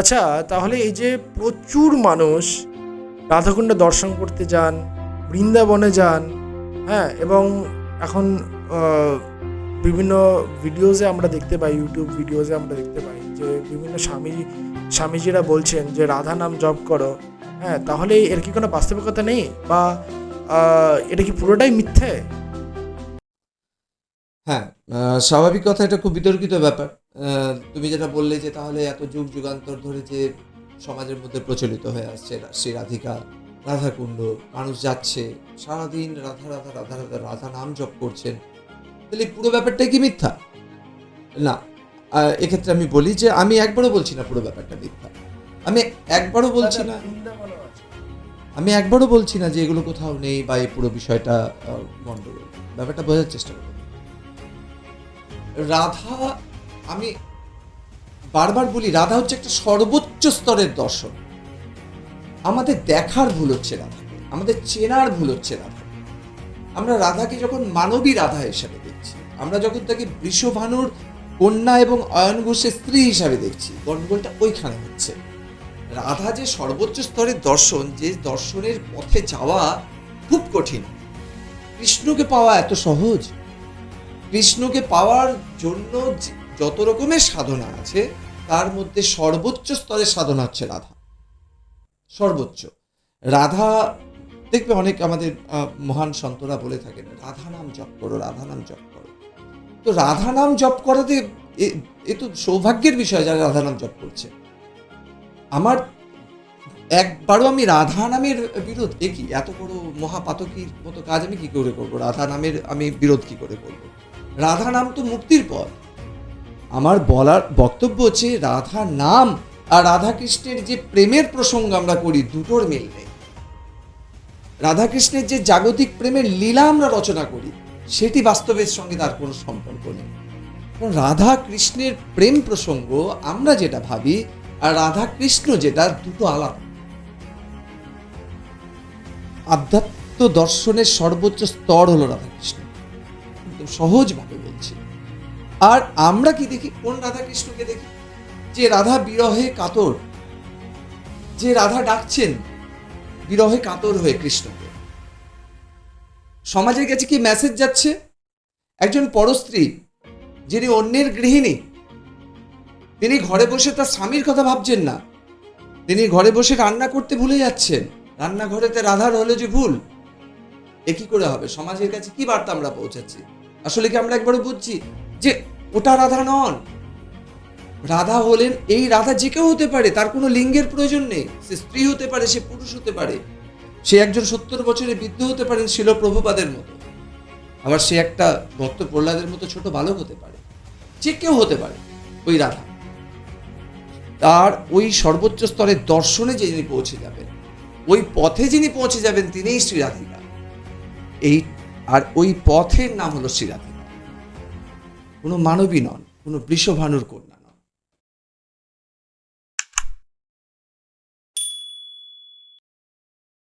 আচ্ছা তাহলে এই যে প্রচুর মানুষ রাধাকুণ্ড দর্শন করতে যান, বৃন্দাবনে যান হ্যাঁ এবং এখন বিভিন্ন ভিডিওজে আমরা দেখতে পাই ইউটিউব ভিডিওজে আমরা দেখতে পাই যে বিভিন্ন স্বামী, স্বামীজিরা বলছেন যে, রাধা নাম জপ করো। হ্যাঁ তাহলে এর কি কোনো বাস্তবিকতা নেই? বা এটা কি পুরোটাই মিথ্যে? হ্যাঁ স্বাভাবিক কথা, এটা খুব বিতর্কিত ব্যাপার। তুমি যেটা বললে যে তাহলে এত যুগ যুগান্তর ধরে যে সমাজের মধ্যে প্রচলিত হয়ে আসছে শ্রী রাধিকা রাধাকুণ্ড মানুষ যাচ্ছে সারাদিন রাধা রাধা রাধা রাধা রাধা নাম জপ করছেন। তাহলে পুরো ব্যাপারটাই কি মিথ্যা? না। এক্ষেত্রে আমি বলি যে আমি একবারও বলছি না পুরো ব্যাপারটা মিথ্যা। আমি একবারও বলছি না আমি একবারও বলছি না যে এগুলো কোথাও নেই বা এই পুরো বিষয়টা আহ, গন্ডগোল ব্যাপারটা বোঝার চেষ্টা করুন রাধা আমি বারবার বলি, রাধা হচ্ছে একটা সর্বোচ্চ স্তরের দর্শন আমাদের দেখার ভুল হচ্ছে রাধাকে আমাদের চেনার ভুল হচ্ছে রাধা। আমরা রাধাকে যখন মানবী রাধা হিসাবে দেখছি, আমরা যখন তাকে বৃষভানুর কন্যা এবং অয়ন ঘোষের স্ত্রী হিসাবে দেখছি গন্ডগোলটা ওইখানে হচ্ছে। রাধা যে সর্বোচ্চ স্তরের দর্শন, যে দর্শনের পথে যাওয়া খুব কঠিন। কৃষ্ণকে পাওয়া এত সহজ? কৃষ্ণকে পাওয়ার জন্য যত রকমের সাধনা আছে, তার মধ্যে সর্বোচ্চ স্তরের সাধনা হচ্ছে রাধা। সর্বোচ্চ। রাধা, দেখবে অনেক আমাদের মহান সন্তরা বলে থাকেন, রাধা নাম জপ করো, রাধা নাম জপ করো। তো রাধা নাম জপ করাতে এ- তো সৌভাগ্যের বিষয় যারা রাধা নাম জপ করছে। আমার একবারও আমি রাধা নামের বিরোধ কি এত বড় মহাপাতকির মতো কাজ আমি কি করে করব? রাধা নামের আমি বিরোধ কি করে করব? রাধা নাম তো মুক্তির পথ। আমার বলার বক্তব্য হচ্ছে রাধা নাম আর রাধা কৃষ্ণের যে প্রেমের প্রসঙ্গ আমরা করি, দুটোর মিল নেই। রাধা কৃষ্ণের যে জাগতিক প্রেমের লীলা আমরা রচনা করি, সেটি বাস্তবের সঙ্গে তার কোনো সম্পর্ক নেই। কারণ রাধা কৃষ্ণের প্রেম প্রসঙ্গ আমরা যেটা ভাবি আর রাধা কৃষ্ণ যেটা, দুটো আলাদা। আধ্যাত্ম দর্শনের সর্বোচ্চ স্তর হলো রাধাকৃষ্ণ। সহজভাবে আর আমরা কি দেখি? কোন রাধাকৃষ্ণকে দেখি? যে রাধা বিরহে কাতর। যে রাধা ডাকছেন, বিরহে কাতর হয়ে কৃষ্ণকে। সমাজের কাছে কি মেসেজ যাচ্ছে? একজন পরস্ত্রী, যিনি অন্যের গৃহিণী, তিনি ঘরে বসে তার স্বামীর কথা ভাবছেন না। তিনি ঘরে বসে রান্না করতে ভুলে যাচ্ছেন। রান্নাঘরেতে রাধার হলে যে ভুল। এ কি করে হবে? সমাজের কাছে কি বার্তা আমরা পৌঁছাচ্ছি? আসলে কি আমরা একবারও বুঝছি? যে ওটা রাধা নন। রাধা হলেন এই রাধা যে কেউ হতে পারে, তার কোনো লিঙ্গের প্রয়োজন নেই। সে স্ত্রী হতে পারে, সে পুরুষ হতে পারে। সে একজন সত্তর বছরে বৃদ্ধ হতে পারেন, শিল প্রভুপাদের মতো। আবার সে একটা ভক্ত প্রহ্লাদের মতো ছোট বালক হতে পারে। যে কেউ হতে পারে ওই রাধা। তার ওই সর্বোচ্চ স্তরের দর্শনে যিনি পৌঁছে যাবেন, ওই পথে যিনি পৌঁছে যাবেন, তিনিই শ্রী রাধিকা। এই আর ওই পথের নাম হলো শ্রী রাধিকা। কোনো মানবী নন কোনো বৃষভানুর কন্যা।